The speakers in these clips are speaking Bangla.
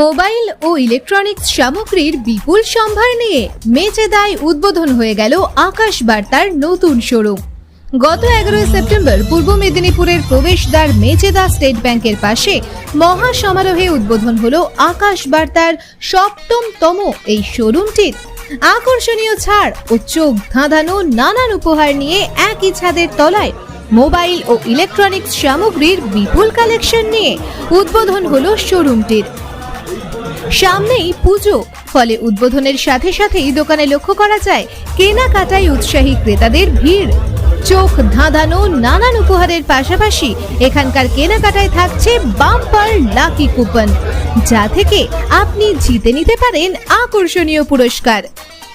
মোবাইল ও ইলেকট্রনিক্স সামগ্রীর বিপুল সম্ভার নিয়ে মেচেদায় উদ্বোধন হয়ে গেল আকাশ বার্তার নতুন শোরুম। গত এগারোই সেপ্টেম্বর পূর্ব মেদিনীপুরের প্রবেশদ্বার মেচেদা স্টেট ব্যাংকের পাশে মহা সমারোহে উদ্বোধন হল আকাশ বার্তার সপ্তমতম এই শোরুমটির। আকর্ষণীয় ছাড় ও চোখ ধাঁধানো নানান উপহার নিয়ে একই ছাদের তলায় মোবাইল ও ইলেকট্রনিক্স সামগ্রীর বিপুল কালেকশন নিয়ে উদ্বোধন হলো শোরুমটির। সামনেই পুজো। ফলে উদ্বোধনের সাথে সাথেই দোকানে লক্ষ্য করা যায়, কেনাকাটায় উৎসাহী ক্রেতাদের ভিড়। চোখ ধাঁধানো নানান উপহারের পাশাপাশি এখানকার কেনাকাটায় থাকছে বাম্পার লাকি কুপন, যা থেকে আপনি জিতে নিতে পারেন আকর্ষণীয় পুরস্কার।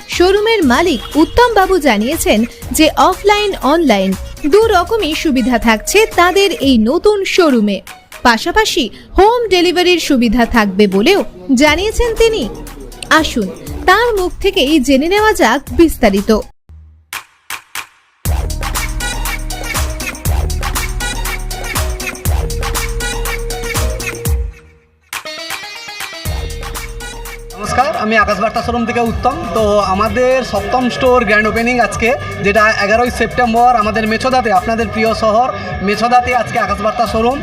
শোরুমের মালিক উত্তম বাবু জানিয়েছেন যে অফলাইন, অনলাইন দু রকমই সুবিধা থাকছে তাদের এই নতুন শোরুমে। পাশাপাশি হোম ডেলিভারির সুবিধা থাকবে বলেও জানিয়েছেন তিনি। আসুন, তার মুখ থেকেই জেনে নেওয়া যাক বিস্তারিত। আমি আকাশ বার্তা শোরুম থেকে উত্তম। তো আমাদের সপ্তম স্টোর গ্র্যান্ড ওপেনিং আজকে, যেটা এগারোই সেপ্টেম্বর আমাদের মেছোদাতে, আপনাদের প্রিয় শহর মেছোদাতে আজকে আকাশ বার্তা শোরুম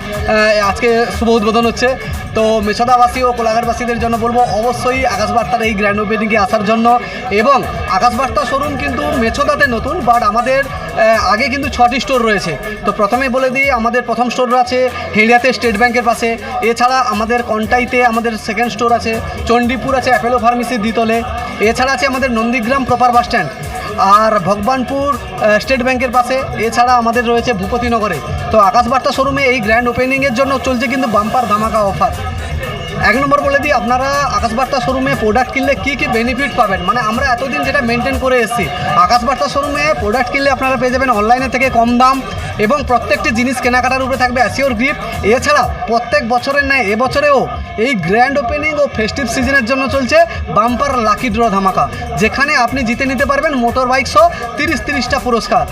আজকে শুভ উদ্বোধন হচ্ছে। তো মেছোদাবাসী ও কোলাঘাটবাসীদের জন্য বলব, অবশ্যই আকাশ বার্তার এই গ্র্যান্ড ওপেনিংয়ে আসার জন্য। এবং আকাশ বার্তা শোরুম কিন্তু মেছোদাতে নতুন বাট আমাদের আগে কিন্তু ছটি স্টোর রয়েছে। তো প্রথমে বলে দিই, আমাদের প্রথম স্টোর আছে হেলিয়াতে স্টেট ব্যাংকের পাশে। এছাড়া আমাদের কন্টাইতে আমাদের সেকেন্ড স্টোর আছে, চণ্ডীপুর আছে অ্যাপেলো ফার্মেসির দ্বিতলে। এছাড়া আছে আমাদের নন্দীগ্রাম প্রপার বাস স্ট্যান্ড। আর ভগবানপুর স্টেট ব্যাংকের পাশে। এছাড়া আমাদের রয়েছে ভূপতিনগরে। তো আকাশবার্তা শোরুমে এই গ্র্যান্ড ওপেনিংয়ের জন্য চলছে কিন্তু বাম্পার ধামাকা অফার। এক নম্বর বলে দিই, আপনারা আকাশবার্তা শোরুমে প্রোডাক্ট কিনলে কী কী বেনিফিট পাবেন? মানে আমরা এতদিন যেটা মেনটেন করে এসেছি, আকাশবার্তা শোরুমে প্রোডাক্ট কিনলে আপনারা পেয়ে যাবেন অনলাইনে থেকে কম দাম এবং প্রত্যেকটি জিনিস কেনাকাটার উপরে থাকবে অ্যাসিওর গিফট এছাড়া প্রত্যেক বছরের ন্যায় এবছরেও এই গ্র্যান্ড ওপেনিং ও ফেস্টিভ সিজনের জন্য চলছে বাম্পার লাকি ড্র ধামাকা, যেখানে আপনি জিতে নিতে পারবেন মোটর বাইক সহ তিরিশ তিরিশটা পুরস্কার।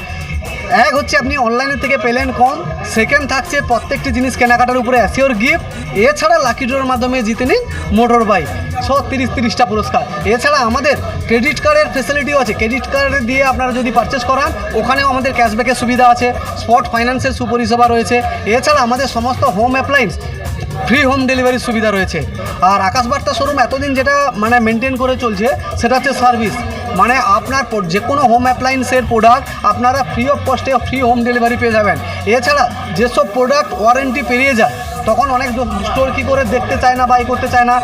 এক হচ্ছে আপনি অনলাইনের থেকে পেলেন কম সেকেন্ড থাকছে প্রত্যেকটি জিনিস কেনাকাটার উপরে অ্যাসিওর গিফট এছাড়া লাকি ড্রোর মাধ্যমে জিতে নিন মোটর বাইক ছ তিরিশ তিরিশটা পুরস্কার। এছাড়া আমাদের ক্রেডিট কার্ডের ফেসিলিটিও আছে ক্রেডিট কার্ড দিয়ে আপনারা যদি পারচেস করান, ওখানেও আমাদের ক্যাশব্যাকের সুবিধা আছে স্পট ফাইন্যান্সের সুপরিষেবা রয়েছে। এছাড়া আমাদের সমস্ত হোম অ্যাপ্লায়েন্স ফ্রি হোম ডেলিভারির সুবিধা রয়েছে। আর আকাশবার্তা শোরুম এতদিন যেটা মানে মেনটেন করে চলছে, সেটা হচ্ছে সার্ভিস মানে আপনার যে কোনো হোম অ্যাপ্লায়েন্সের প্রোডাক্ট আপনারা ফ্রি অফ কস্টে ফ্রি হোম ডেলিভারি পেয়ে যাবেন। এছাড়া যেসব প্রোডাক্ট ওয়ারেন্টি পেরিয়ে যায়, তখন অনেক স্টোর কী করে দেখতে চায় না বাই করতে চায় না।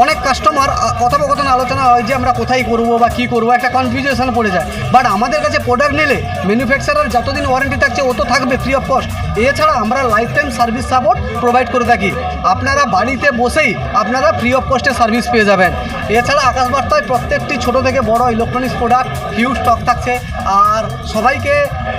অনেক কাস্টমার কথোপকথন আলোচনা হয় যে আমরা কোথায় করব বা কী করব, একটা কনফিউশন পড়ে যায়। বাট আমাদের কাছে প্রোডাক্ট নিলে ম্যানুফ্যাকচারার যতদিন ওয়ারেন্টি থাকছে, ও তো থাকবে ফ্রি অফ কস্ট এছাড়া আমরা life time service support provide করে থাকি। আপনারা বাড়িতে বসেই আপনারা ফ্রি অফ কস্টে সার্ভিস পেয়ে যাবেন। এছাড়া আকাশবার্তায় প্রত্যেকটি ছোট থেকে বড় ইলেকট্রনিক্স প্রোডাক্ট হিউজ স্টক থাকছে। আর সবাইকে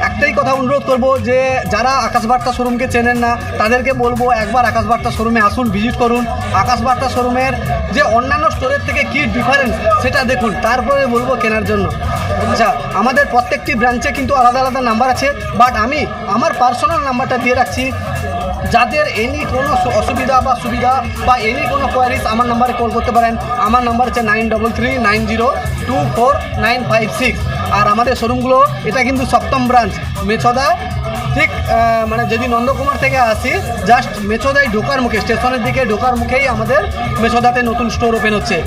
একটাই কথা অনুরোধ করব যে, যারা আকাশবার্তা শোরুমকে চেনেন না, তাদেরকে বলব একবার আকাশবার্তা শোরুমে আসুন ভিজিট করুন। আকাশবার্তা শোরুমের যে অন্যান্য স্টোরের থেকে কী ডিফারেন্স সেটা দেখুন। তারপরে বলব কেনার জন্য। আচ্ছা আমাদের প্রত্যেকটি ব্রাঞ্চে কিন্তু আলাদা আলাদা নাম্বার আছে বাট আমি আমার পার্সোনাল নাম্বারটা দিয়ে রাখছি। যাদের এনি কোনো অসুবিধা বা সুবিধা বা এনি কোনো কোয়ারিজ আমার নাম্বারে কল করতে পারেন। আমার নাম্বার হচ্ছে nine double three nine zero two four nine five six আর আমাদের শোরুমগুলো এটা কিন্তু সপ্তম ব্রাঞ্চ মেছদা, ঠিক মানে যদি নন্দকুমার থেকে আসি জাস্ট মেছোদায় ঢোকার মুখে, স্টেশনের দিকে ঢোকার মুখেই আমাদের মেছোদাতে নতুন স্টোর ওপেন হচ্ছে।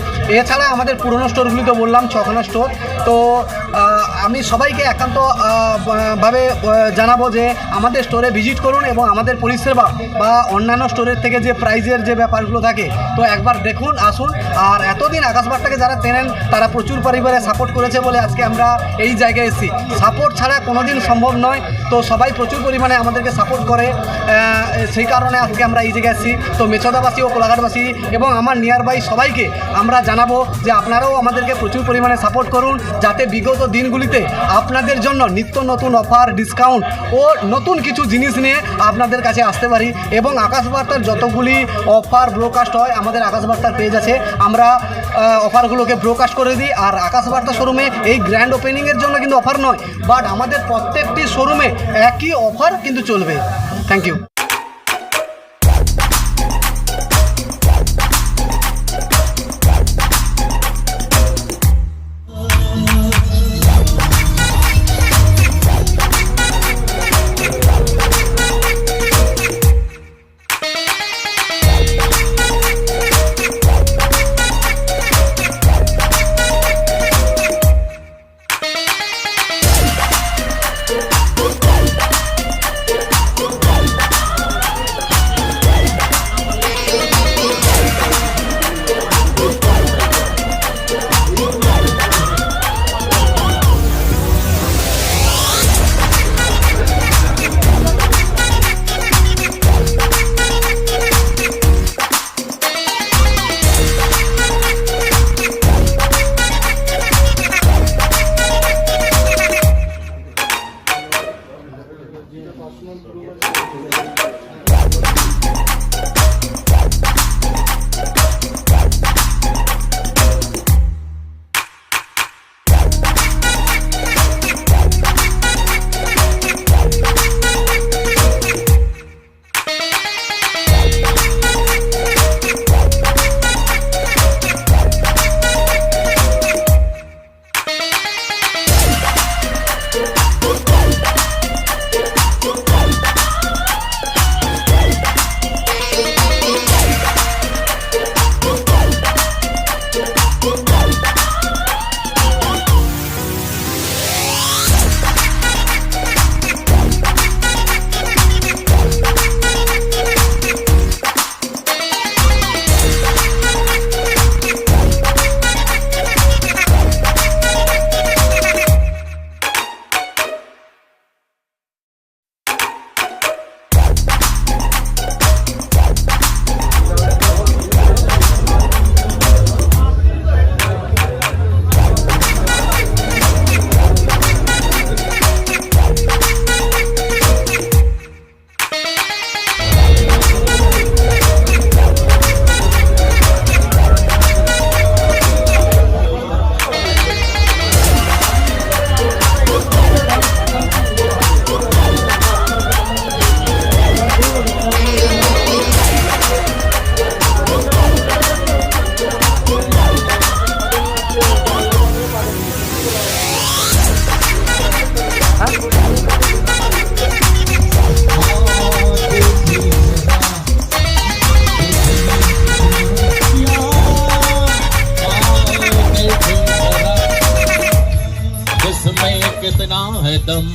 এছাড়া আমাদের পুরনো স্টোরগুলি তো বললাম, ছখানা স্টোর তো আমি সবাইকে একান্ত ভাবে জানাব যে আমাদের স্টোরে ভিজিট করুন এবং আমাদের পরিষেবা বা অন্যান্য স্টোরের থেকে যে প্রাইজের যে ব্যাপারগুলো থাকে, তো একবার দেখুন, আসুন। আর এতদিন আকাশবাগটাকে যারা চেনেন, তারা প্রচুর পরিবারে সাপোর্ট করেছে বলে আজকে আমরা এই জায়গায় এসেছি। সাপোর্ট ছাড়া কোনোদিন সম্ভব নয়। তো সবাই প্রচুর পরিমাণে আমাদেরকে সাপোর্ট করে সেই কারণে আজকে আমরা এই জায়গায় এসেছি তো মেছদাবাসী ও কোলাঘাটবাসী এবং আমার নিয়ার বাই সবাইকে আমরা জানাব যে আপনারাও আমাদেরকে প্রচুর পরিমাণে সাপোর্ট করুন, যাতে বিগত দিনগুলিতে আপনাদের জন্য নিত্য নতুন অফার ডিসকাউন্ট ও নতুন কিছু জিনিস নিয়ে আপনাদের কাছে আসতে পারি। এবং আকাশবার্তার যতগুলি অফার ব্রোকাস্ট হয়, আমাদের আকাশবার্তার পেজ আছে। আমরা অফারগুলোকে প্রকাশ করে দিই। আর আকাশবার্তা শোরুমে এই গ্র্যান্ড ওপেনিংয়ের জন্য কিন্তু অফার নয় বাট আমাদের প্রত্যেকটি শোরুমে একই অফার কিন্তু চলবে। থ্যাংক ইউ में कितना है दम